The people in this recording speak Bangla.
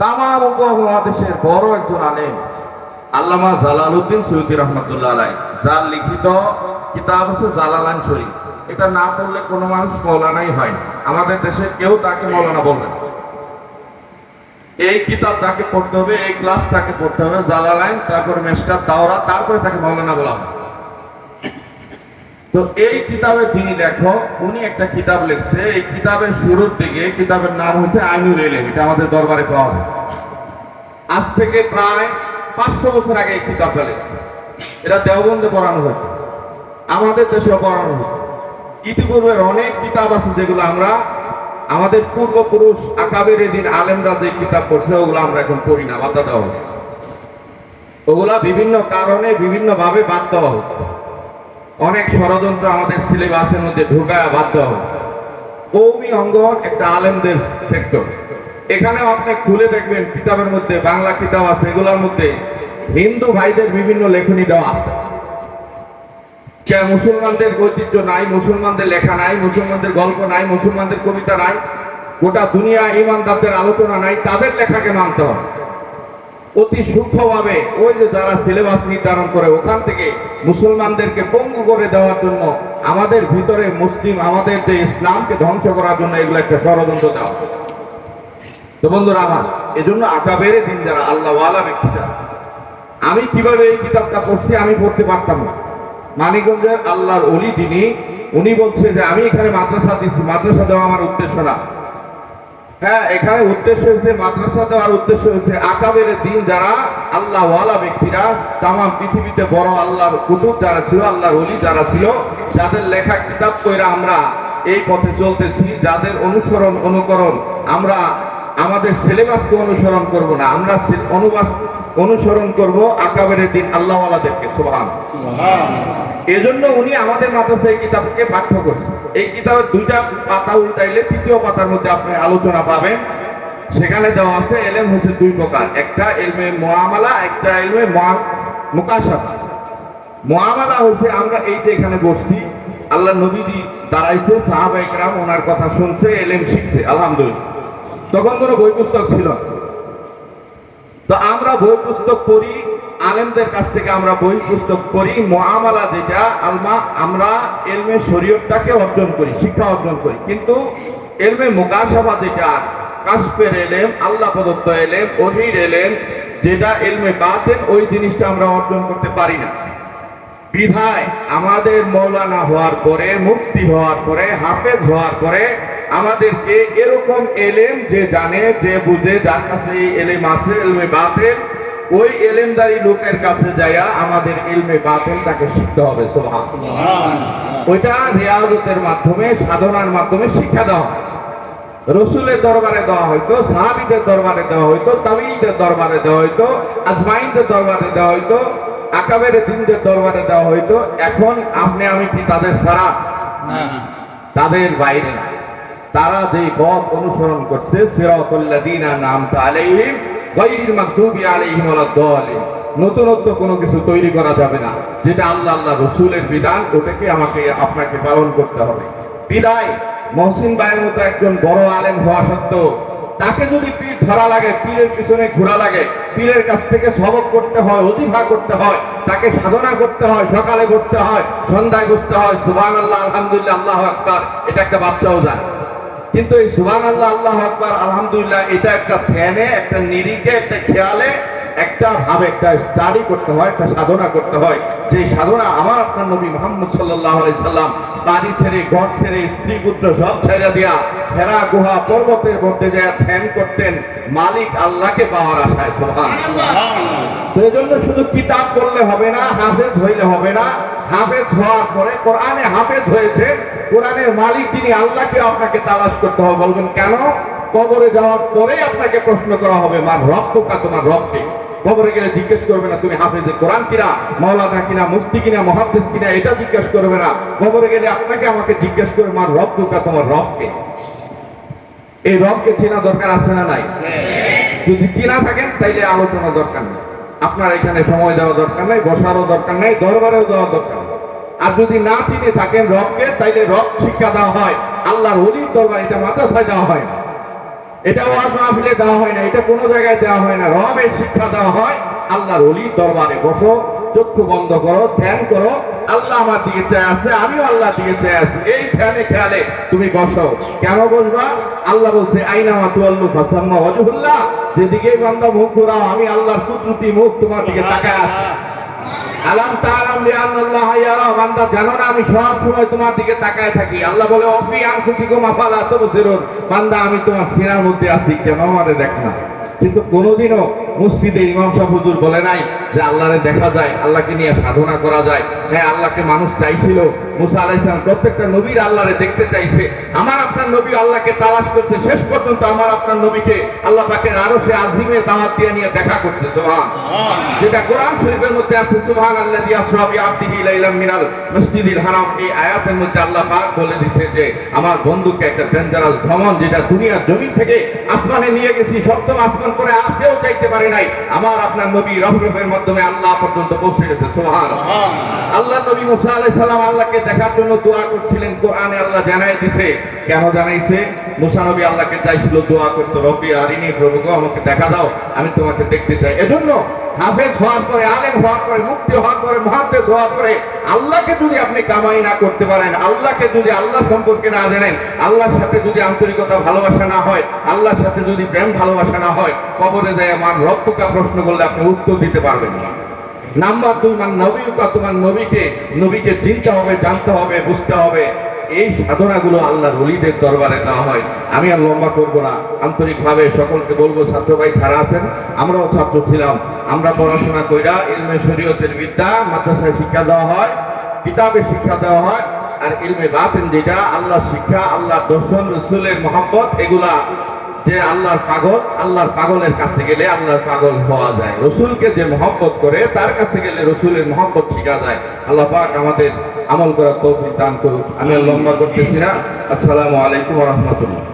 তামাম উপমহাদেশের বড় একজন আলেম, আল্লামা জালালউদ্দিন সৈয়দি রহমতুল্লাহ আলাই যার লিখিত কিতাব হচ্ছে জালালান শরীফ। এটা না পড়লে কোনো মানুষ মৌলানাই হয় আমাদের দেশে কেউ তাকে মৌলানা বলবে এই কিতাব তাকে পড়তে হবে, এই ক্লাস তাকে পড়তে হবে, জালালাইন, তারপরে মেশকাত দাওরা তারপরে তাকে মৌলানা বলা হবে। তো এই কিতাবে যিনি লেখক, উনি একটা কিতাব লিখছে। এই কিতাবের শুরুর দিকে কিতাবের নাম হচ্ছে আইনুল এলেম এটা আমাদের দরবারে পাওয়া যায়। আজ থেকে প্রায় পাঁচশো বছর আগে এই কিতাবটা লিখছে। এটা দেওবন্দে পড়ানো হতো। আমাদের দেশেও পড়ানো হতো। ইতিপূর্বের অনেক কিতাব আছে যেগুলো আমরা, আমাদের পূর্বপুরুষ আকাবের এদিন আলেমরা যে কিতাব পড়ছে, ওগুলো আমরা এখন পড়ি না বাধা দেওয়া হচ্ছে। ওগুলা বিভিন্ন কারণে বিভিন্নভাবে বাদ দেওয়া হচ্ছে। অনেক ষড়যন্ত্র আমাদের সিলেবাসের মধ্যে ঢুকায় হচ্ছে কৌমি অঙ্গন একটা আলেমদের সেক্টর। এখানে আপনি খুলে দেখবেন কিতাবের মধ্যে, বাংলা কিতাব আছে, এগুলোর মধ্যে হিন্দু ভাইদের বিভিন্ন লেখনী দেওয়া আছে। মুসলমানদের ঐতিহ্য নাই, মুসলমানদের লেখা নাই, মুসলমানদের গল্প নাই, মুসলমানদের কবিতা নাই, গোটা দুনিয়া ইমানদারদের আলোচনা নাই, তাদের লেখাকে মানতে হবে? অতি সূক্ষ্মভাবে ওই যে যারা সিলেবাস নির্ধারণ করে, ওখান থেকে মুসলমানদেরকে পঙ্গু করে দেওয়ার জন্য, আমাদের ভিতরে মুসলিম, আমাদের যে ইসলামকে ধ্বংস করার জন্য এগুলো একটা ষড়যন্ত্র দেওয়া তো বন্ধুরা আমার, এজন্য বেড়ে দিন যারা আল্লাহওয়ালা ব্যক্তি যারা। আমি কীভাবে এই কিতাবটা পড়ছি আমি পড়তে পারতাম না। মানিকগঞ্জের আল্লাহর অলি তিনি, উনি বলছে যে আমি এখানে মাদ্রাসা দিচ্ছি মাদ্রাসা দেওয়া আমার উদ্দেশ্য না। হ্যাঁ এখানে উদ্দেশ্য হচ্ছে মাদ্রাসা দেওয়ার উদ্দেশ্য হচ্ছে আকাবের দিন যারা আল্লাহ ওয়ালা ব্যক্তিরা তাম পৃথিবীতে বড় আল্লাহর কুতুব যারা ছিল, আল্লাহর অলি যারা ছিল, যাদের লেখা কিতাব কইরা আমরা এই পথে চলতেছি, যাদের অনুসরণ, অনুকরণ আমরা আমাদের সিলেবাসকে অনুসরণ করব না, আমরা অনুবাদ অনুসরণ করব আকাবের দিন আল্লাহওয়ালাদেরকে সোহান এজন্য উনি আমাদের মাদ্রাসায় এই কিতাবকে পাঠ্য করছেন। এই কিতাবের দুইটা পাতা উল্টাইলে তৃতীয় পাতার মধ্যে আপনি আলোচনা পাবেন। সেখানে দেওয়া আছে, এলেম হচ্ছে দুই প্রকার। একটা এলমে মোয়ামালা একটা এলমে মুকাশাফা। মোয়ামালা হচ্ছে, আমরা এই যে এখানে বসছি। আল্লাহ নবীজি দাঁড়াইছে, সাহাবা একরাম ওনার কথা শুনছে, এলেম শিখছে, আলহামদুলিল্লাহ। তখন কোনো বই পুস্তক ছিল। তো আমরা বই পুস্তক পড়ি আলেমদের কাছ থেকে আমরা বই পুস্তক পড়ি মোয়ামালা যেটা, আলমা, আমরা এলমে শরীয়তটাকে অর্জন করি, শিক্ষা অর্জন করি। কিন্তু এলমে মুকাশাফা যেটা কাশপের এলেম, আল্লাহ প্রদত্ত এলেম, ওহির এলেম, যেটা এলমে বাতেন, ওই জিনিসটা আমরা অর্জন করতে পারি না। বিধায় আমাদের মৌলানা হওয়ার পরে মুক্তি হওয়ার পরে, হাফেজ হওয়ার পরে, আমাদেরকে এরকম এলেম যে জানে, যে বুঝে, যার কাছে এলেম আছে, এলমে বাতেন ওই এলেমদারি লোকের কাছে যাইয়া আমাদের এলমে বাতেন তাকে শিখতে হবে ওইটা রিয়াজতের মাধ্যমে সাধনার মাধ্যমে শিক্ষা দেওয়া হয়। রসুলের দরবারে দেওয়া হইতো সাহাবিদের দরবারে দেওয়া হইতো তামিলদের দরবারে দেওয়া হইতো আজমাইনদের দরবারে দেওয়া হইতো আকাবের দিনদের দরবারে দেওয়া হইতো। এখন আপনি আমি কি তাদের সারা? তাদের বাইরে না। তারা যে পথ অনুসরণ করছে সিরাতুল্লাযীনা নামতা আলাইহিম নতুনত্ব কোনো কিছু তৈরি করা যাবে না। যেটা আল্লাহ আল্লাহ রসুলের বিধান, ওটাকে আমাকে, আপনাকে পালন করতে হবে। বিদায়, মহসিন ভাইয়ের মতো একজন বড় আলেম হওয়া সত্ত্বেও, তাকে যদি পীর ধরা লাগে, পীরের পিছনে ঘোরা লাগে, পীরের কাছ থেকে সবক করতে হয়, অজিফা করতে হয়, তাকে সাধনা করতে হয়, সকালে বসতে হয়, সন্ধ্যায় বসতে হয় সুবান আল্লাহ আলহামদুলিল্লাহ, আল্লাহ আকবার, এটা একটা বাচ্চাও জানে। কিন্তু এই সুবান আল্লাহ আল্লাহ আকবার, আলহামদুলিল্লাহ, এটা একটা ধ্যানে একটা নিরিখে, একটা খেয়ালে, একটা ভাবে, একটা স্টাডি করতে হয়, একটা সাধনা করতে হয়। যে সাধনা আমার আপনার নবী মোহাম্মদ সাল্লাহ সাল্লাম বাড়ি ছেড়ে, ঘর ছেড়ে, স্ত্রী পুত্র সব ছেড়ে দিয়া হেরা গুহা, পর্বতের মধ্যে যায় ধ্যান করতেন, মালিক আল্লাহকে পাওয়ার আশায় সোহান তো এই জন্য শুধু কিতাব পড়লে হবে না হাফেজ হইলে হবে না। হাফেজ হওয়ার পরে কোরআনে হাফেজ হয়েছে কোরআনের মালিক যিনি আল্লাহকে আপনাকে তালাশ করতে হবে। বলবেন কেন? কবরে যাওয়ার পরেই আপনাকে প্রশ্ন করা হবে মার রব পোকা তোমার রবকে? কবরে গেলে জিজ্ঞেস করবে না তুমি হাফেজে কোরআন কিনা মৌলানা কিনা মুফতি কিনা মহাদ্দেশ কিনা? এটা জিজ্ঞেস করবে না। কবরে গেলে আপনাকে আমাকে জিজ্ঞেস করবে মার রব পোকা তোমার রবকে? এই রবকে চেনা দরকার আছে না নাই? যদি চেনা থাকেন তাইলে আলোচনা দরকার নেই। আপনার এখানে সময় দেওয়া দরকার নাই, বসারও দরকার নাই, দরবারেও দেওয়া দরকার আর যদি না চিনে থাকেন রবকে, তাইলে রব শিক্ষা দেওয়া হয়। আল্লাহর অলির দরবার, এটা মাদ্রাসায় দেওয়া হয় না। এটা ওয়াজ মাহফিলে দেওয়া হয় না, এটা কোনো জায়গায় দেওয়া হয় না। রবের শিক্ষা দেওয়া হয়, আল্লাহর অলির দরবারে বসো। চক্ষু বন্ধ করো, ধ্যান করো। আল্লাহ আমার দিকে চেয়ে আছে, আমিও আল্লাহ দিকে চেয়ে আছি। এই ধ্যানে খেয়ালে তুমি বসো। কেন বসবা? আল্লাহ বলছে, আইনা মাতুয়াল্লু ফাসাম্মা ওয়াজহুল্লাহ। যেদিকে বান্দা মুখ ঘোরাও, আমি আল্লাহর কুদরতি মুখ তোমার দিকে তাকায় আছে। আলাম তাআলাম আল্লাহ ইয়ারা বান্দা, জানো না, আমি সব সময় তোমার দিকে তাকায় থাকি। আল্লাহ বলে, অফি আনফুসিকুম আফালা তুবসিরুন? বান্দা, আমি তোমার সিনার মধ্যে আছি, কেন আমারে দেখো না? কিন্তু কোনোদিনও মসজিদে ইমাম সাহ হুজুর বলে নাই যে, আল্লাহরে দেখা যায়, আল্লাহকে নিয়ে সাধনা করা যায়। হ্যাঁ আল্লাহকে মানুষ চাইছিল মুসা আলাইসালাম প্রত্যেকটা নবীর আল্লাহরে দেখতে চাইছে। আমার আপনার নবী আল্লাহকে তালাশ করছে। শেষ পর্যন্ত আমার আপনার নবীকে আল্লাহ পাকের আরও সে আজিমে দাওয়াত দিয়ে নিয়ে দেখা করছে। সোহান যেটা কোরআন শরীফের মধ্যে আছে সুবহান বিআবদিহি লাইলাম মিনাল মসজিদিল হারাম। এই আয়াতের মধ্যে আল্লাহ পাক বলে দিছে যে আমার বন্ধুকে একটা ডেঞ্জারাস ভ্রমণ যেটা দুনিয়ার জমি থেকে আসমানে নিয়ে গেছি সপ্তম আসমান করে আর কেউ চাইতে পারে নাই। আমার আপনার নবী রফরফের মাধ্যমে আল্লাহ পর্যন্ত পৌঁছে গেছে। সোহান আল্লাহ নবী মুসা আলাইহিস সালাম আল্লাহকে দেখার জন্য দোয়া করছিলেন, কোরআনে আল্লাহ জানাই দিছে। কেন জানাইছে? মুসা নবী আল্লাহকে চাইছিল দোয়া করতে, রব্বি আরিনি প্রভু আমাকে দেখা দাও, আমি তোমাকে দেখতে চাই। এজন্য হাফেজ হওয়ার পরে, আলেম হওয়ার পরে মুক্তি হওয়ার পরে মহাদেশ হওয়ার পরে, আল্লাহকে যদি আপনি কামাই না করতে পারেন, আল্লাহকে যদি আল্লাহ সম্পর্কে না জানেন, আল্লাহর সাথে যদি আন্তরিকতা, ভালোবাসা না হয়, আল্লাহর সাথে যদি প্রেম, ভালোবাসা না হয়, কবরে যায় আমার রক্তকা প্রশ্ন করলে আপনি উত্তর দিতে পারবেন না। নাম্বার দুই, মান নবীকা তোমার নবীকে নবীকে চিনতে হবে, জানতে হবে, বুঝতে হবে। এই সাধনাগুলো আল্লাহর অলিদের দরবারে দেওয়া হয়। আমি আর লম্বা করব না। আন্তরিকভাবে সকলকে বলব, ছাত্র ভাই যারা আছেন, আমরাও ছাত্র ছিলাম। আমরা পড়াশোনা কইরা ইলমে শরীয়তের বিদ্যা, মাদ্রাসায় শিক্ষা দেওয়া হয়, কিতাবে শিক্ষা দেওয়া হয়, আর ইলমে বাতেন যেটা আল্লাহ শিক্ষা আল্লাহ দর্শন, রসুলের মোহাম্মত এগুলা যে আল্লাহর পাগল, আল্লাহর পাগলের কাছে গেলে আল্লাহর পাগল পাওয়া যায়। রসুলকে যে মহব্বত করে, তার কাছে গেলে রসুলের মহব্বত শিখা যায়। আল্লাহ পাক আমাদের আমল করার তৌফিক দান করুক। আমি লম্বা করতেছি না। আসসালামু আলাইকুম রহমতুল্লাহ।